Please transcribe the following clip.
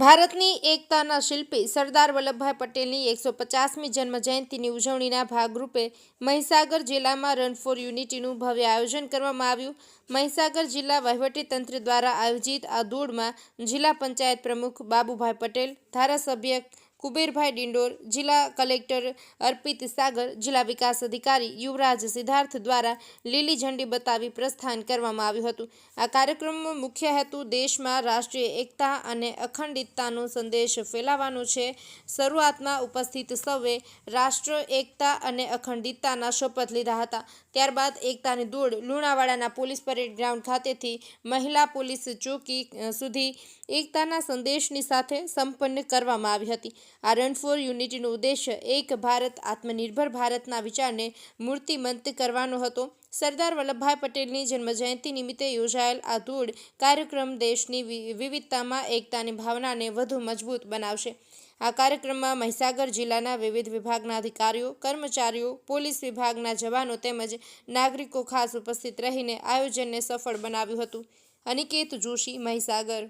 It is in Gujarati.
ભારતની એકતાના શિલ્પી સરદાર વલ્લભભાઈ પટેલની એકસો પચાસમી જન્મજયંતિની ઉજવણીના ભાગરૂપે મહીસાગર જિલ્લામાં રન ફોર યુનિટીનું ભવ્ય આયોજન કરવામાં આવ્યું. મહીસાગર જિલ્લા વહીવટીતંત્ર દ્વારા આયોજિત આ દોડમાં જિલ્લા પંચાયત પ્રમુખ બાબુભાઈ પટેલ, ધારાસભ્ય કુબેરભાઈ ડિંડોર, જિલ્લા કલેક્ટર અર્પિત સાગર, જિલ્લા વિકાસ અધિકારી યુવરાજ સિદ્ધાર્થ દ્વારા લીલી ઝંડી બતાવી પ્રસ્થાન કરવામાં આવ્યું હતું. આ કાર્યક્રમનો મુખ્ય હેતુ દેશમાં રાષ્ટ્રીય એકતા અને અખંડિતતાનો સંદેશ ફેલાવવાનો છે. શરૂઆતમાં ઉપસ્થિત સૌએ રાષ્ટ્ર, એકતા અને અખંડિતતાના શપથ લીધા હતા. ત્યારબાદ એકતાની દોડ લુણાવાડાના પોલીસ પરેડ ગ્રાઉન્ડ ખાતેથી મહિલા પોલીસ ચોકી સુધી એકતાના સંદેશની સાથે સંપન્ન કરવામાં આવી હતી. આ રન ફોર યુનિટીનો ઉદ્દેશ્ય એક ભારત આત્મનિર્ભર ભારતના વિચારને મૂર્તિમંત કરવાનો હતો. સરદાર વલ્લભભાઈ પટેલની જન્મજયંતિ નિમિત્તે યોજાયેલ આ ધૂળ કાર્યક્રમ દેશની વિવિધતામાં એકતાની ભાવનાને વધુ મજબૂત બનાવશે. આ કાર્યક્રમમાં મહીસાગર જિલ્લાના વિવિધ વિભાગના અધિકારીઓ, કર્મચારીઓ, પોલીસ વિભાગના જવાનો તેમજ નાગરિકો ખાસ ઉપસ્થિત રહીને આયોજનને સફળ બનાવ્યું હતું. અનિકેત જોશી, મહીસાગર.